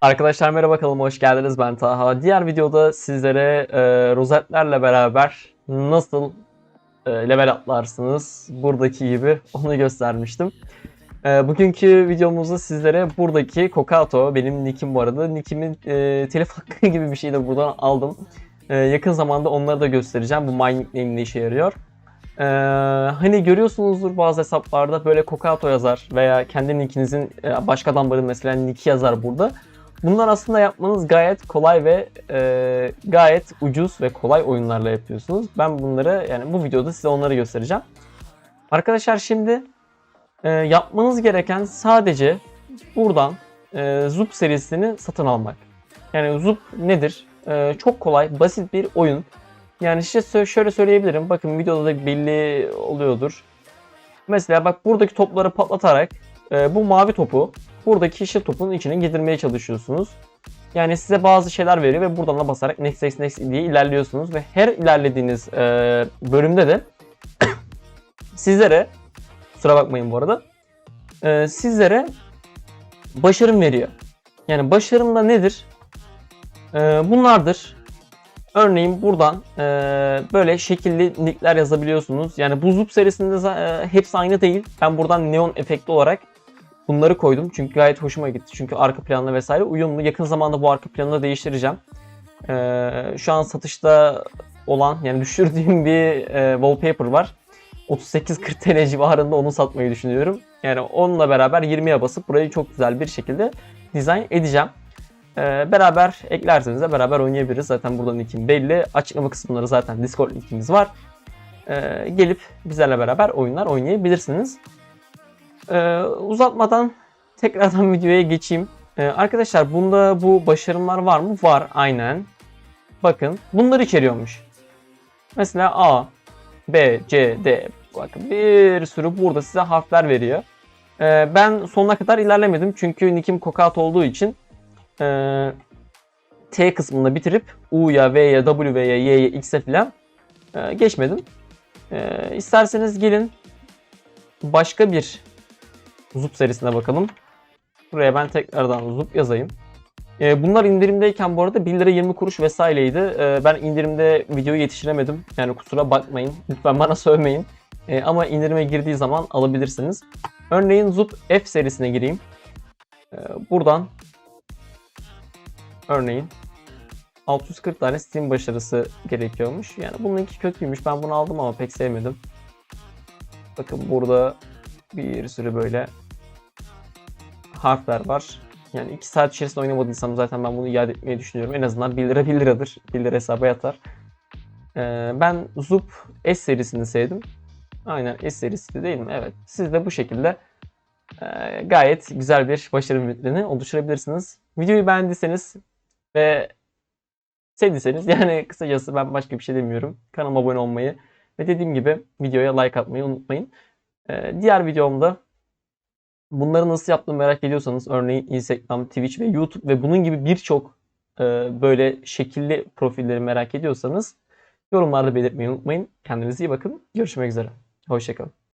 Arkadaşlar merhaba kanalıma hoş geldiniz ben Taha. Diğer videoda sizlere e, rozetlerle beraber nasıl e, level atlarsınız buradaki gibi onu göstermiştim. E, bugünkü videomuzda sizlere buradaki Kokato benim nickim bu arada. Nickimin e, telif hakkı gibi bir şeyi de buradan aldım. E, yakın zamanda onları da göstereceğim. Bu my nickname ne işe yarıyor. Ee, hani görüyorsunuzdur bazı hesaplarda böyle Kokato yazar veya kendi nickinizin e, başka adamların mesela nicki yazar burada. Bunlar aslında yapmanız gayet kolay ve e, gayet ucuz ve kolay oyunlarla yapıyorsunuz. Ben bunları yani bu videoda size onları göstereceğim. Arkadaşlar şimdi e, yapmanız gereken sadece buradan e, Zup serisini satın almak. Yani Zup nedir? E, çok kolay, basit bir oyun. Yani size şöyle söyleyebilirim. Bakın videoda da belli oluyordur. Mesela bak buradaki topları patlatarak e, bu mavi topu buradaki yeşil topun içine girdirmeye çalışıyorsunuz. Yani size bazı şeyler veriyor ve buradan da basarak next next next diye ilerliyorsunuz ve her ilerlediğiniz e, bölümde de sizlere kusura bakmayın bu arada e, sizlere başarım veriyor. Yani başarım da nedir? E, bunlardır. Örneğin buradan e, böyle şekilli nickler yazabiliyorsunuz. Yani bu serisinde e, hepsi aynı değil. Ben buradan neon efekti olarak bunları koydum. Çünkü gayet hoşuma gitti. Çünkü arka planla vesaire uyumlu. Yakın zamanda bu arka planı da değiştireceğim. E, şu an satışta olan yani düşürdüğüm bir e, wallpaper var. 38-40 TL civarında onu satmayı düşünüyorum. Yani onunla beraber 20'ye basıp burayı çok güzel bir şekilde dizayn edeceğim. Ee, beraber eklerseniz de beraber oynayabiliriz. Zaten buradan linkim belli. Açıklama kısımları zaten Discord linkimiz var. Ee, gelip bizlerle beraber oyunlar oynayabilirsiniz. Ee, uzatmadan tekrardan videoya geçeyim. Ee, arkadaşlar bunda bu başarımlar var mı? Var aynen. Bakın bunlar içeriyormuş. Mesela A, B, C, D. Bakın bir sürü burada size harfler veriyor. Ee, ben sonuna kadar ilerlemedim çünkü nickim Kokat olduğu için e, T kısmını bitirip U'ya, V'ye, W'ye, Y'ye, X'e falan e, geçmedim. E, isterseniz gelin başka bir Zup serisine bakalım. Buraya ben tekrardan Zup yazayım. E, bunlar indirimdeyken bu arada 1 lira 20 kuruş vesaireydi. E, ben indirimde videoyu yetiştiremedim. Yani kusura bakmayın. Lütfen bana sövmeyin. E, ama indirime girdiği zaman alabilirsiniz. Örneğin Zup F serisine gireyim. E, buradan Örneğin 640 tane Steam başarısı gerekiyormuş. Yani bununki kötüymüş. Ben bunu aldım ama pek sevmedim. Bakın burada bir sürü böyle harfler var. Yani 2 saat içerisinde oynamadıysam zaten ben bunu iade etmeyi düşünüyorum. En azından 1 lira 1 liradır. 1 lira hesaba yatar. Ee, ben Zup S serisini sevdim. Aynen S serisi de değil mi? Evet. Siz de bu şekilde e, gayet güzel bir başarı vitrini oluşturabilirsiniz. Videoyu beğendiyseniz ve sevdiyseniz yani kısacası ben başka bir şey demiyorum. Kanalıma abone olmayı ve dediğim gibi videoya like atmayı unutmayın. Ee, diğer videomda bunları nasıl yaptığımı merak ediyorsanız örneğin Instagram, Twitch ve YouTube ve bunun gibi birçok e, böyle şekilli profilleri merak ediyorsanız yorumlarda belirtmeyi unutmayın. Kendinize iyi bakın. Görüşmek üzere. Hoşçakalın.